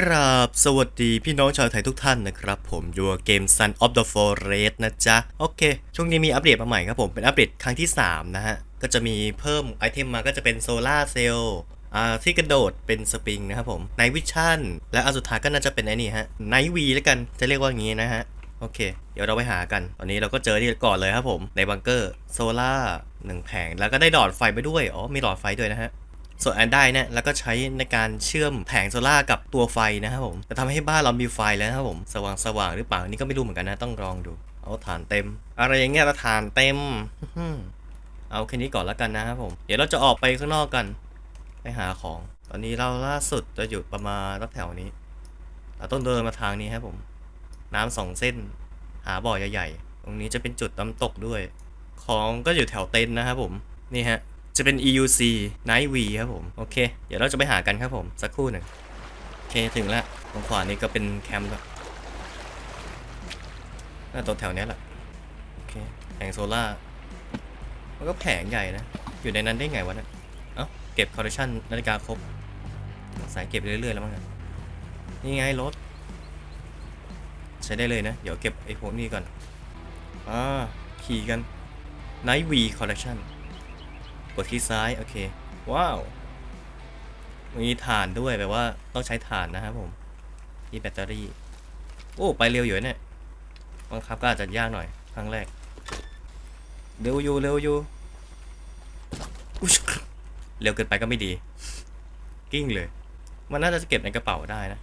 กราบสวัสดีพี่น้องชาวไทยทุกท่านนะครับผมอยู่กับเกม Sun of the Forest นะจ๊ะ โอเค ช่วงนี้มีอัปเดตมาใหม่ครับผมเป็นอัปเดตครั้งที่ 3 นะฮะ ก็จะมีเพิ่มไอเทมมาก็จะเป็นโซลาร์เซลล์อ่าที่กระโดดเป็นสปริงนะครับผมไนวิชั่นและอันสุดท้ายก็น่าจะเป็นไอ้นี่ฮะไนวีแล้วกันจะเรียกว่าอย่างนี้นะฮะ โอเค เดี๋ยวเราไปหากัน ตอนนี้เราก็เจอที่ก่อนเลยครับผมในบังเกอร์โซล่าหนึ่งแผงแล้วก็ได้หลอดไฟไปด้วยอ๋อมีหลอดไฟด้วยนะฮะ ส่วนอันได้เนี่ยแล้วก็ใช้ในการเชื่อมแผงโซล่ากับตัวไฟนะครับผมจะทำให้บ้านเรามีไฟแล้วนะครับผมสว่างสว่างหรือเปล่านี่ก็ไม่รู้เหมือนกันนะต้องลองดู เอาฐานเต็ม อะไรอย่างเงี้ยฐานเต็มเอาแค่นี้ก่อนแล้วกันนะครับผม เดี๋ยวเราจะออกไปข้างนอกกัน ไปหาของ ตอนนี้เราล่าสุดจะอยู่ประมาณรักแถวนี้ เราต้องเดินมาทางนี้ครับผม น้ำสองเส้น หาบ่อใหญ่ๆ ตรงนี้จะเป็นจุดน้ำตกด้วย ของก็อยู่แถวเต็นท์นะครับผม นี่ฮะ จะเป็น EUC Night V ครับผม โอเค เดี๋ยวเราจะไปหากันครับผม สักครู่หนึ่งโอเค ถึงแล้วตรงขวานี้ก็เป็นแคมป์แล้วน่าตรงแถวนี้แหละ โอเค แผงโซล่า มันก็แผงใหญ่นะ อยู่ในนั้นได้ไงวะเนี่ยเอ้า เก็บคอลเลคชันนาฬิกาครบ สายเก็บเรื่อยๆแล้วมั้งนี่ยนี่ไงรถ ใช้ได้เลยนะ เดี๋ยวเก็บไอ้พวกนี้ก่อน อ่า ขี่กัน Night V Collection กดที่ซ้ายโอเค ว้าว มีถ่านด้วยแปลว่าต้องใช้ถ่านนะครับผมมีแบตเตอรี่ โอ้ไปเร็วอยู่เนี่ยบังคับก็อาจจะยากหน่อยครั้งแรก เร็วอยู่เร็วอยู่เร็วเกินไปก็ไม่ดี กิ้งเลย มันน่าจะเก็บในกระเป๋าได้นะ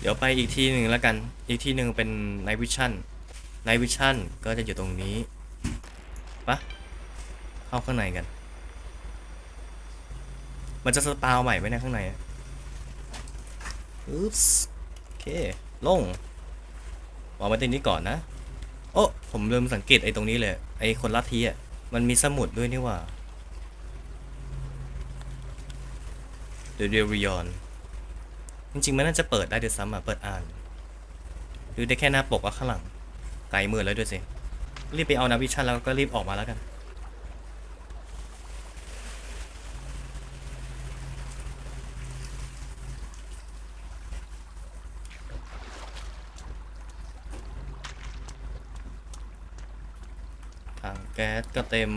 เดี๋ยวไปอีกทีหนึ่งแล้วกัน อีกทีหนึ่งเป็น Night Vision Night Vision ก็จะอยู่ตรงนี้ปะเข้าข้างในกัน มันจะสปาวใหม่ไหมเนข้างในอุ๊บส์โอเค ลงวางไว้ตรงนี้ก่อนนะ โอ้ผมเริ่มสังเกตไอ้ตรงนี้เลย ไอ้คนลัทธิอะ มันมีสมุดด้วยนี่ว่า The d e r i o n จริงๆ มันน่าจะเปิดได้ด้วยซ้ำอะ เปิดอ่านดูได้แค่หน้าปกอะข้างหลัง ไกลมือแล้วด้วยสิ รีบไปเอานาวิชั่นแล้วก็รีบออกมาแล้วกัน ถังแก๊สก็ เต็ม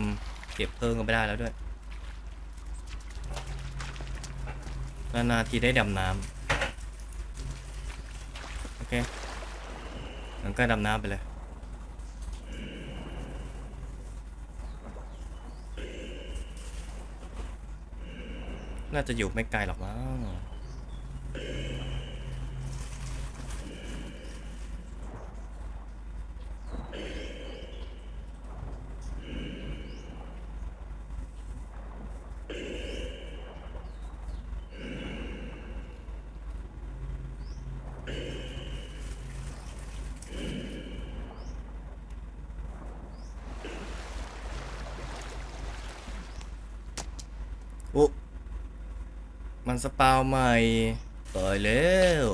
เก็บเพิ่มก็ไม่ได้แล้วด้วยนานาทีได้ดำน้ำโอเคงั้นก็ดำน้ำไปเลยน่าจะอยู่ไม่ไกลหรอกมั้ง มันสปาวใหม่ตายแล้ว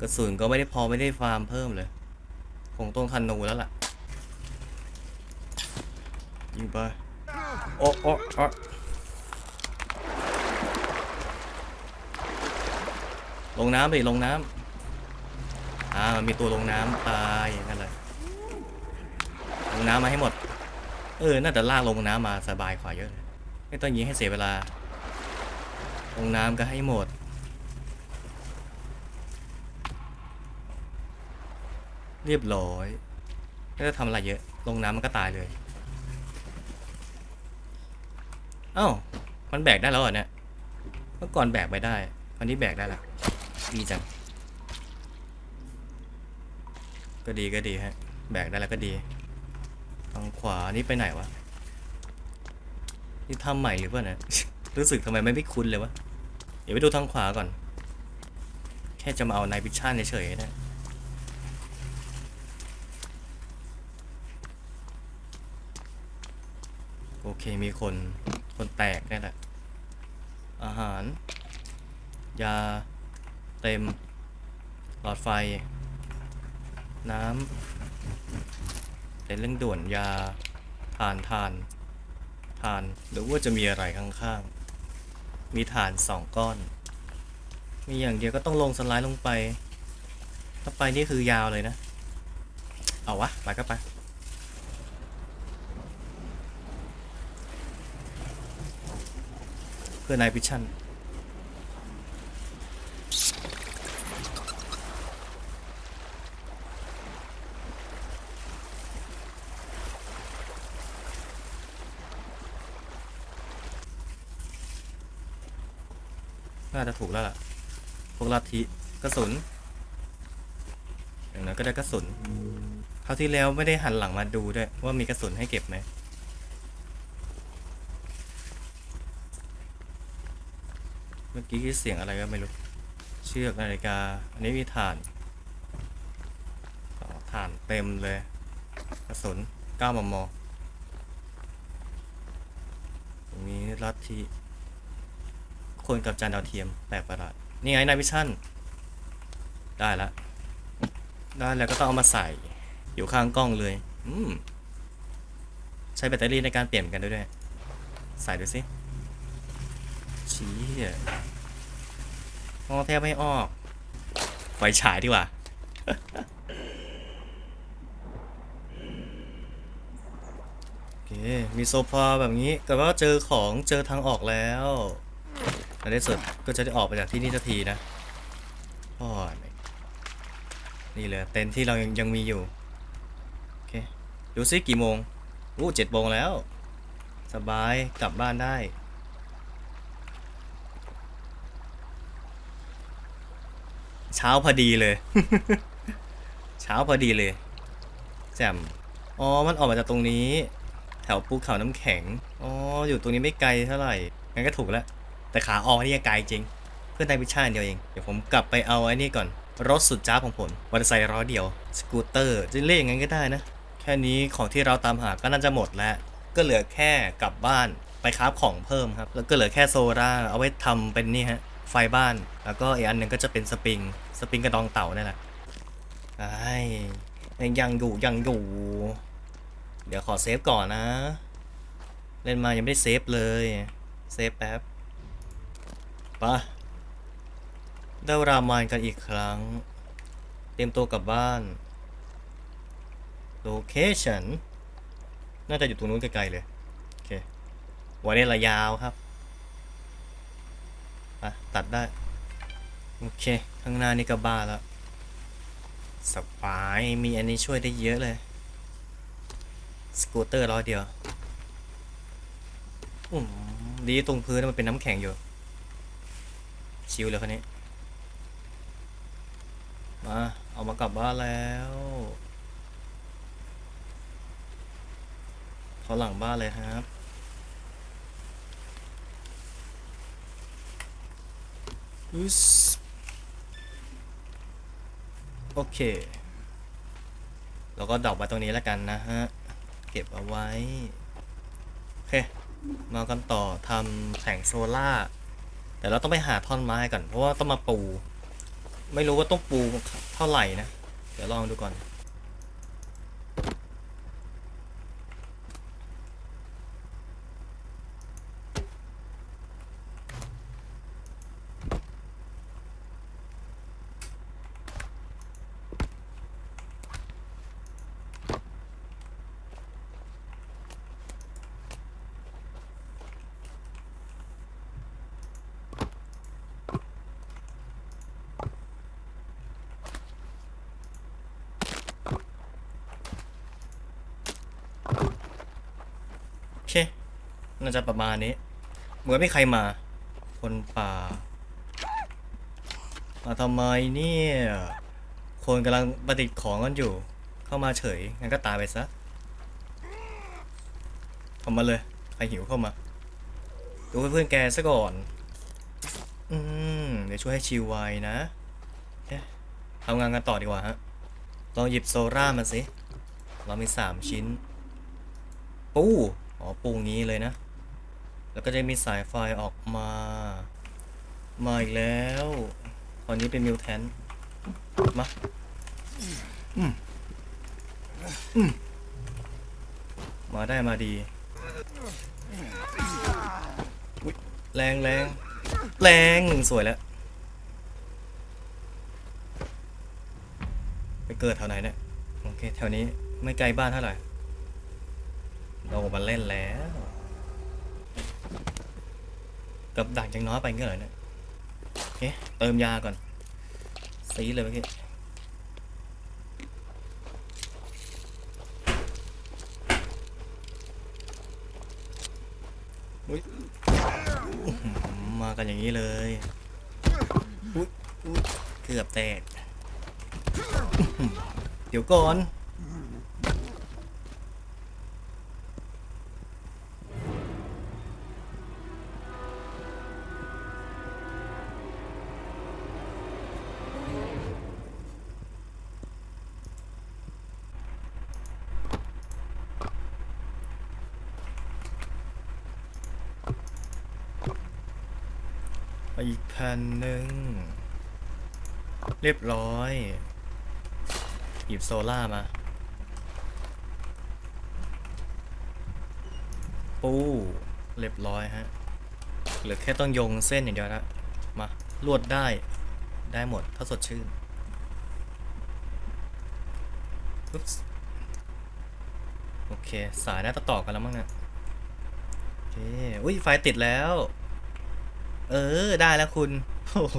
กระสุนก็ไม่ได้พอไม่ได้ฟาร์มเพิ่มเลย คงต้องทันนูแล้วล่ะ ยิงไป โอ้โอ้โอ้ลงน้ำดิลงน้ำอ่ามันมีตัวลงน้ำตายนั่นเลยลงน้ำมาให้หมด เออ น่าจะลากลงน้ำมาสบายกว่าเยอะเลย ไม่ต้องยิงให้เสียเวลา ลงน้ำก็ให้หมด เรียบร้อยไม่ต้องทำอะไรเยอะ ลงน้ำมันก็ตายเลยเอ้ามันแบกได้แล้วเหรอเนี่ย เมื่อก่อนแบกไม่ได้ตอนนี้แบกได้ละดีจัง ก็ดีก็ดีฮะ แบกได้แล้วก็ดี ทางขวานี่ไปไหนวะ นี่ทำใหม่หรือเปล่าเนี่ย รู้สึกทำไมไม่ไม่คุ้นเลยวะ เดี๋ยวไปดูทางขวาก่อน แค่จะมาเอานพิชชั่นเฉยๆนะโอเคมีคนคนแตกนี่แหละ อาหาร ยา เต็ม หลอดไฟ น้ำเป็นเรื่องด่วนยาทานทาน ทานหรือว่าจะมีอะไรข้างๆ มีฐานสองก้อน มีอย่างเดียวก็ต้องลงสไลด์ลงไป ถ้าไปนี่คือยาวเลยนะ เอาวะไปก็ไปเพื่อนายพิชชัน น่าจะถูกแล้วล่ะ พวกลัทธิกระสุน อย่างนั้นก็ได้กระสุนคราวที่แล้วไม่ได้หันหลังมาดูด้วย ว่ามีกระสุนให้เก็บไหมเมื่อกี้เสียงอะไรก็ไม่รู้ เชือกนาฬิกา อันนี้มีถ่านอ๋อถ่านเต็มเลย กระสุน9มมตรงนี้ลัทธิ คนกับจานดาวเทียมแปลกประหลาด นี่ไงนายวิชั่น ได้ละ ได้แล้วก็ต้องเอามาใส่ อยู่ข้างกล้องเลย อืม ใช้แบตเตอรี่ในการเปลี่ยนกันด้วยด้วย ใส่ดูสิชี้มองแทบไม่ออกไฟฉายดีกว่าโอเค มีโซฟาแบบนี้ แต่ว่าเจอของเจอทางออกแล้ว ในที่สุดก็จะได้ออกไปจากที่นี่สักทีนะพ่อนี่เลยเต็นที่เรายังยังมีอยู่ โอเค ดูซิกี่โมงอู้เจ็ดโมงแล้ว สบายกลับบ้านได้ เช้าพอดีเลย เช้าพอดีเลย แจ่มอ๋อ มันออกมาจากตรงนี้ แถวภูเขาน้ำแข็ง อ๋อ อยู่ตรงนี้ไม่ไกลเท่าไหร่ งั้นก็ถูกแล้ว แต่ขาออกนี่ยังไกลจริง เพื่อนได้วิชาเดียวเอง เดี๋ยวผมกลับไปเอาไอ้นี่ก่อน รถสุดจ้าของผมมอเตอร์ไซค์ล้อเดียว สกูตเตอร์ จะเรียกอย่างนั้นก็ได้นะ แค่นี้ของที่เราตามหาก็น่าจะหมดแล้ว ก็เหลือแค่กลับบ้านไปคราของเพิ่มครับ แล้วก็เหลือแค่โซล่าเอาไว้ทำเป็นนี่ฮะ ไฟบ้าน แล้วก็อีกอันหนึ่งก็จะเป็นสปริง สปริงกระดองเต่านี่แหละไอ้ยังอยู่ยังอยู่ เดี๋ยวขอเซฟก่อนนะ เล่นมายังไม่ได้เซฟเลย เซฟแป๊บ ปะได้เวลามานกันอีกครั้ง เตรียมตัวกลับบ้านโลเคชั่นน่าจะอยู่ตรงนู้นไกลๆเลย โอเควันนี้ระยาวครับอะตัดได้ โอเค ข้างหน้านี่ก็บ้าแล้วสบายมีอันนี้ช่วยได้เยอะเลย สกูตเตอร์ร้อยเดียวอืมดีตรงพื้นมันเป็นน้ำแข็งอยู่ ชิวเลยคนนี้ มา เอามากลับบ้านแล้วเขาหลังบ้านเลยครับอึสโอเคเราก็ดอกไว้ตรงนี้แล้วกันนะฮะ เก็บเอาไว้ โอเค มากันต่อทำแผงโซล่า แต่เราต้องไปหาท่อนไม้ก่อนเพราะว่าต้องมาปู ไม่รู้ว่าต้องปูเท่าไหร่นะ เดี๋ยวลองดูก่อน น่าจะประมาณนี้ เหมือนไม่ใครมา คนป่า มาทำไมเนี่ย คนกำลังประดิษฐ์ของกันอยู่ เข้ามาเฉย งั้นก็ตายไปซะทำมาเลย ใครหิวเข้ามา ดูเพื่อนๆแกซะก่อน อืม เดี๋ยวช่วยให้ชิวไวนะเอ๊ะทำงานกันต่อดีกว่าฮะ ลองหยิบโซล่ามาสิ เรามีสามชิ้น ปู อ๋อ ปูงี้เลยนะ แล้วก็จะมีสายไฟออกมา มาอีกแล้วคราวนี้เป็นมิวแทนมามาได้มาดีแรงแรงแรงหนึ่งสวยแล้ว ไปเกิดแถวไหนเนี่ย โอเค แถวนี้ไม่ไกลบ้านเท่าไหร่ เรามาเล่นแล้ว กับดักยังน้อยไปเงี้ยเหรอเนี่ยโอเคเติมยาก่อนซีเลยเมื่อกี้ยมากันอย่างนี้เลยเกือบแตก เดี๋ยวก่อน อีกแผ่นหนึ่ง เรียบร้อย หยิบโซล่ามา ปู เรียบร้อยฮะ เหลือแค่ต้องโยงเส้นอย่างเดียวละมา ลวดได้ ได้หมด ถ้าสดชื่นอุ๊ปส์โอเค สายน่าจะต่อกันแล้วมั้งเนะโอเค อุ้ย ไฟติดแล้ว เออ ได้แล้วคุณโอ้โห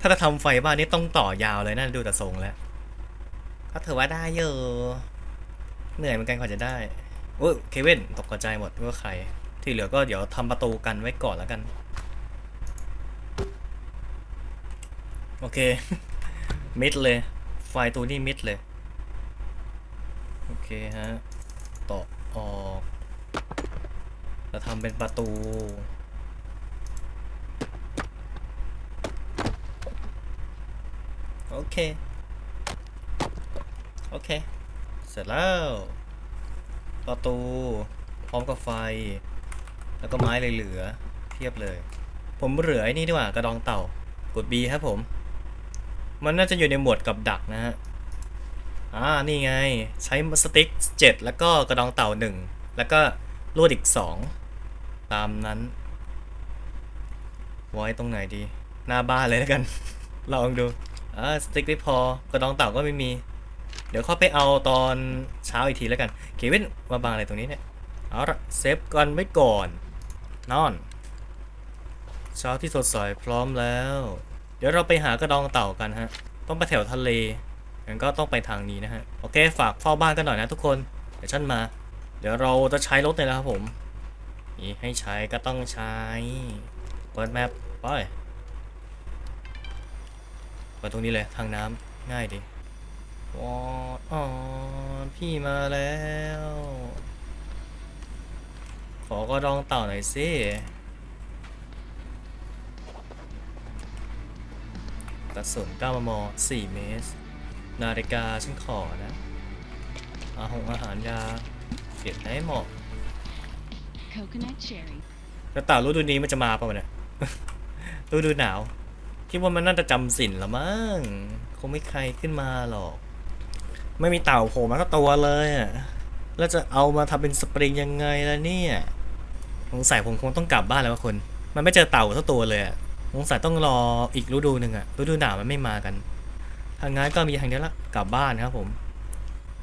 ถ้าจะทำไฟบ้านนี้ต้องต่อยาวเลยนะดูแต่ทรงแล้ว ก็ถือว่าได้เยอะเหนื่อยเหมือนกันกว่าจะได้โอ้เควินตกกระจายหมดว่าใคร ที่เหลือก็เดี๋ยวทำประตูกันไว้ก่อนแล้วกัน โอเค มิดเลย ไฟตัวนี้มิดเลย โอเคฮะ ต่อออกแล้วทำเป็นประตู โอ เค โอเค เสร็จแล้ว ประตู พร้อมกับไฟ แล้วก็ไม้เลยเหลือ เพียบเลย ผมเหลือไอ้นี่ดีกว่ากระดองเต่ากด B ครับผม มันน่าจะอยู่ในหมวดกับดักนะฮะอ่านี่ไง ใช้สติ๊ก7 แล้วก็กระดองเต่า 1 แล้วก็ลวดอีก 2 ตามนั้น ไว้ตรงไหนดี หน้าบ้านเลยแล้วกัน ลองดู อ่าสติ๊กไม่พอกระดองเต่าก็ไม่มี เดี๋ยวเข้าไปเอาตอนเช้าอีกทีแล้วกันเควินมาบังอะไรตรงนี้เนี่ยเอาละเซฟกันไว้ก่อน นอน เช้าที่สดใสพร้อมแล้ว เดี๋ยวเราไปหากระดองเต่ากันฮะ ต้องไปแถวทะเลงั้นก็ต้องไปทางนี้นะฮะ โอเคฝากเฝ้าบ้านกันหน่อยนะทุกคน เดี๋ยวฉันมา เดี๋ยวเราจะใช้รถเลยนะครับผม นี่ให้ใช้ก็ต้องใช้ เปิดแมปไป เปิดตรงนี้เลย ทางน้ำง่ายดีวอดอ๋อพี่มาแล้ว ขอกระดองเต่าหน่อยสิกระสุน9มม 4 เมตร นาฬิกาฉันขอนะ อาหงอาหารยาเก็บให้เหมาะ Coconut cherry. แล้วเต่าฤดูนี้มันจะมาป่ะวะเนี่ยฤดูหนาว คิดว่ามันน่าจะจำสินละมั้งคงไม่ใครขึ้นมาหรอก ไม่มีเต่าโผล่มาก็ตัวเลยอะแล้วจะเอามาทำเป็นสปริงยังไงล่ะเนี่ยสงสัยผมคงต้องกลับบ้านแล้วว่าคน มันไม่เจอเต่าสักตัวเลยอะสงสัยต้องรออีกฤดูหนึ่งอะฤดูหนาวมันไม่มากันทางงั้นก็มีทางเดียวละกลับบ้านครับผม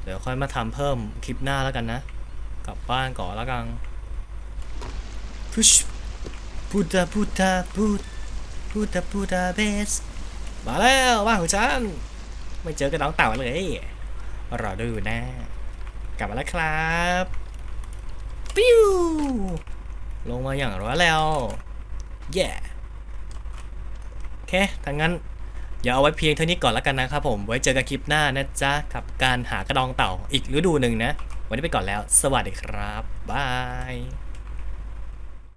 เดี๋ยวค่อยมาทำเพิ่มคลิปหน้าแล้วกันนะ กลับบ้านก่อนแล้วกันพุชพุดาพุดาพุด พุดาพุดาเบส มาแล้วบ้านของฉัน ไม่เจอกระดองเต่าเลย รอดูนะ กลับมาแล้วครับปิ้วลงมาอย่างรวดเร็วเย่โอเคถ้างั้นอย่าเอาไว้เพียงเท่านี้ก่อนแล้วกันนะครับผม ไว้เจอกันคลิปหน้านะจ๊ะ กับการหากระดองเต่าอีกฤดูหนึ่งนะ วันนี้ไปก่อนแล้ว สวัสดีครับ บาย